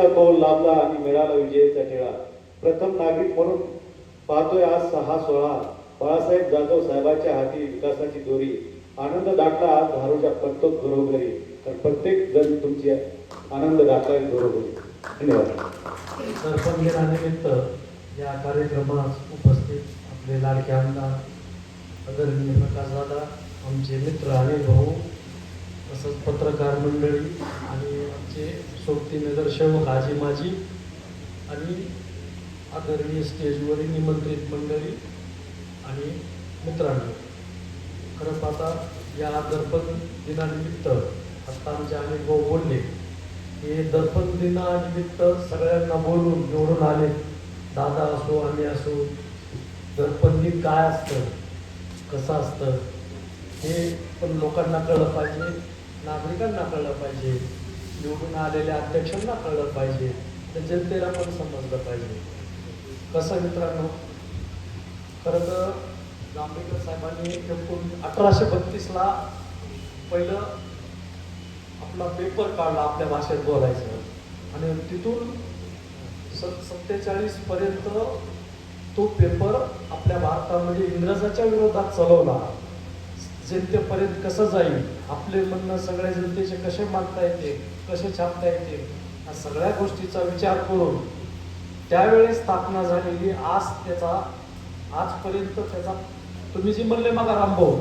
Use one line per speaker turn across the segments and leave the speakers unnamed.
कौल लाभला आणि मिळाला विजयीचा टिळा प्रथम नागरिक म्हणून पाहतोय आज सहा सोळा. बाळासाहेब जाधव साहेबांच्या हाती विकासाची दोरी. आनंद दाखला आज धारूच्या प्रत्येक घरोघरी. तर प्रत्येक जण तुमची आनंद दाखला घरोघरी. धन्यवाद.
सरपंच दिनानिमित्त या कार्यक्रमास उपस्थित आपले लाडके आमदार आदरणीय प्रकाशदादा आमचे मित्र आणि भाऊ तसंच पत्रकार मंडळी आणि आमचे सोबती नगरसेवक हाजी माजी आणि आदरणीय स्टेजवरील निमंत्रित मंडळी आणि मित्रांनो खरं पाहता या दर्पण दिनानिमित्त आता आमचे अनेक भाऊ बोलले हे दर्पण दिनानिमित्त सगळ्यांना बोलून निवडून आले. दादा असो आम्ही असो दर्पण दिन काय असतं कसं असतं हे पण लोकांना कळलं पाहिजे. नागरिकांना कळलं पाहिजे. निवडून आलेल्या अध्यक्षांना कळलं पाहिजे. तर जनतेला पण समजलं पाहिजे. कसं मित्रांनो? खरं तर जांभेकर साहेबांनी एकूण अठराशे बत्तीसला पहिलं आपला पेपर काढला आपल्या भाषेत बोलायचं. आणि तिथून स सत्तेचाळीस पर्यंत तो पेपर आपल्या भारतामध्ये इंग्रजाच्या विरोधात चालवला. जनतेपर्यंत कसं जाईल? आपले म्हणणं सगळ्या जनतेचे कसे मांडता येते? कसे छापता येते? या सगळ्या गोष्टीचा विचार करून त्यावेळेस स्थापना झालेली आज त्याचा आजपर्यंत त्याचा तुम्ही जी म्हणले मग रामभाऊ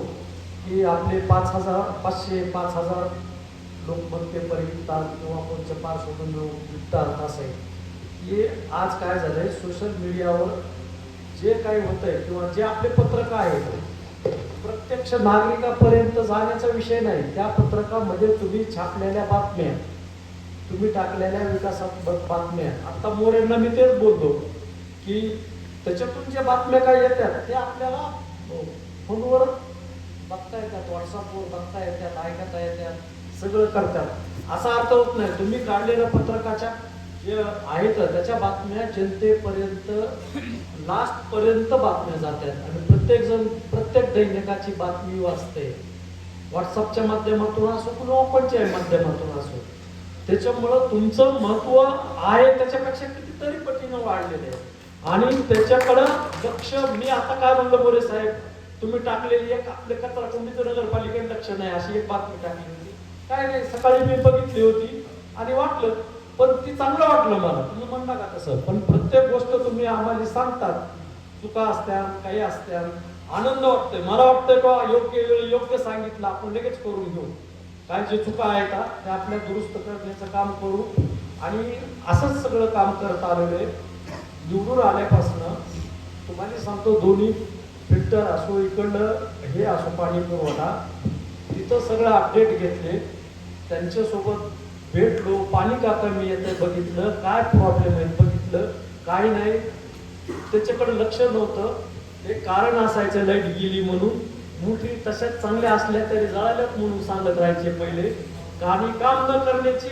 की आपले पाच हजार पाचशे पाच हजार लोक मग विकतात किंवा कोणत्या पार्श्वभूमी विकतात असे हे आज काय झालंय? सोशल मीडियावर जे काही होतंय किंवा जे आपले पत्रकार आहेत प्रत्यक्ष नागरिकापर्यंत जाण्याचा विषय नाही. त्या पत्रकामध्ये तुम्ही छापलेल्या बातम्या तुम्ही टाकलेल्या विकासात्मक बातम्या आता मोरेंना मी तेच बोललो की त्याच्यातून ज्या बातम्या काय येतात ते आपल्याला फोनवर बघता येतात व्हॉट्सअपवर बघता येतात ऐकता येतात सगळं करतात. असा अर्थ होत नाही. तुम्ही काढलेल्या पत्रकाच्या जे आहेत त्याच्या बातम्या जनतेपर्यंत लास्ट पर्यंत बातम्या जातात आणि प्रत्येक जण प्रत्येक दैनिकाची बातमी वाचते. व्हॉट्सअपच्या माध्यमातून असो किंवा कोणत्याही माध्यमातून असो. त्याच्यामुळं तुमचं महत्त्व आहे त्याच्यापेक्षा कितीतरी पटीनं वाढलेलं आहे. आणि त्याच्याकडं लक्ष मी आता काय म्हणलं बोरे साहेब? तुम्ही टाकलेली एक आपले कचरा कुंडीचं नगरपालिकेने लक्ष नाही अशी एक बातमी टाकली होती. काय नाही सकाळी मी बघितली होती आणि वाटलं पण ती चांगलं वाटलं मला. तुम्ही म्हणता का तसं? पण प्रत्येक गोष्ट तुम्ही आम्हाला सांगतात. चुका असत्या काही असत्या. आनंद वाटतोय. मला वाटतंय का योग्य वेळ योग्य सांगितलं आपण लगेच करून घेऊ. काय जे चुका आहे का, ते आपल्या दुरुस्त करण्याचं काम करू. आणि असंच सगळं काम करत आलेलं आहे. निवडून आल्यापासनं तुम्हाला सांगतो दोन्ही फिल्टर असो इकडलं हे असो पाणी पुरवठा तिथं सगळं अपडेट घेतले. त्यांच्यासोबत भेटलो पाणी का कमी येतं बघितलं काय प्रॉब्लेम आहे बघितलं काही नाही. त्याच्याकडे लक्ष नव्हतं. ते कारण असायचं लाइट गेली म्हणून. मुठी तशाच चांगल्या असल्या तरी जळाल्यात म्हणून सांगत राहायचे पहिले. आणि काम न करण्याची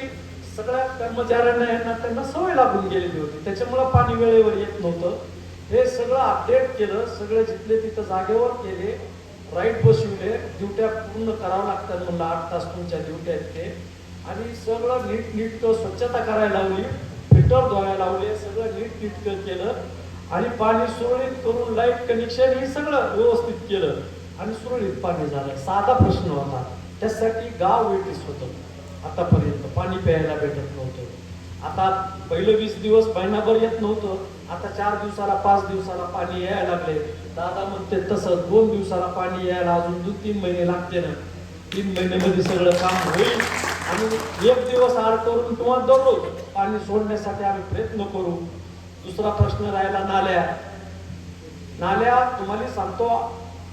सगळ्या कर्मचाऱ्यांना यांना त्यांना सवय लागून गेलेली होती. त्याच्यामुळं पाणी वेळेवर येत नव्हतं. हे सगळं अपडेट केलं सगळं जिथले तिथं जागेवर केले. राईट बसविले. ड्युट्या पूर्ण करावं लागतात म्हणलं आठ तास तुमच्या ड्युट्या आहेत ते. आणि सगळं नीट नीटकं स्वच्छता करायला लावली फिल्टर धुवायला लावले सगळं नीट नीटकं केलं. आणि पाणी सुरळीत करून लाइट कनेक्शन हे सगळं व्यवस्थित केलं. आणि सुरळीत पाणी झालं. साधा प्रश्न होता. त्यासाठी गाव वेटीस होतं. आतापर्यंत पाणी प्यायला भेटत नव्हतं. आता पहिलं वीस दिवस महिनाभर येत नव्हतं. आता चार दिवसाला पाच दिवसाला पाणी यायला लागले. दादा म्हणते तसं दोन दिवसाला पाणी यायला अजून दोन तीन महिने लागते ना तीन महिन्यामध्ये सगळं काम होईल. आणि एक दिवस आड करून किंवा दररोज पाणी सोडण्यासाठी आम्ही प्रयत्न करू. दुसरा प्रश्न राहिला नाल्या. नाल्या तुम्हाला सांगतो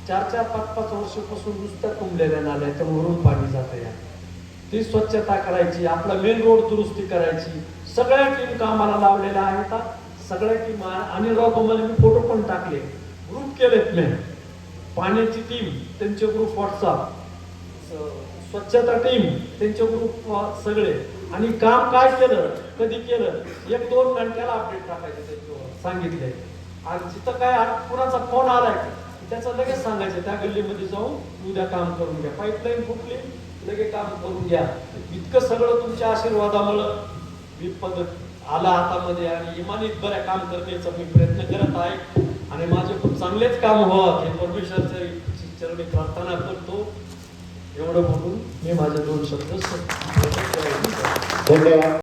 चार चार पाच पाच वर्षापासून नुसत्या तुंबलेल्या नाल्या त्या वरून पाणी जातं या. ती स्वच्छता करायची आपला मेन रोड दुरुस्ती करायची. सगळ्या टीम कामाला लावलेल्या आहेत सगळ्या टीम आणि राव तुम्हाला मी फोटो पण टाकले. ग्रुप केलेत मी पाण्याची टीम त्यांचे ग्रुप व्हॉट्सअप स्वच्छता टीम त्यांचे ग्रुप सगळे. आणि काम काय केलं कधी केलं एक दोन घंट्याला अपडेट टाकायचे त्यांच्यावर सांगितले. आणि तिथं काय कुणाचा फोन आलाय त्याचं लगेच सांगायचं त्या गल्लीमध्ये जाऊन उद्या काम करून घ्या. पाईपलाईन फुटली लगे काम करून घ्या. इतकं सगळं तुमच्या आशीर्वादामुळं मी पद्धत आला हातामध्ये आणि इमानीत बऱ्या काम करण्याचा मी प्रयत्न करत आहे. आणि माझे खूप चांगलेच काम व्हावं हे परमेश्वरच्या चरणी प्रार्थना करतो. एवढं म्हणून मी माझे दोन शब्द
धन्यवाद.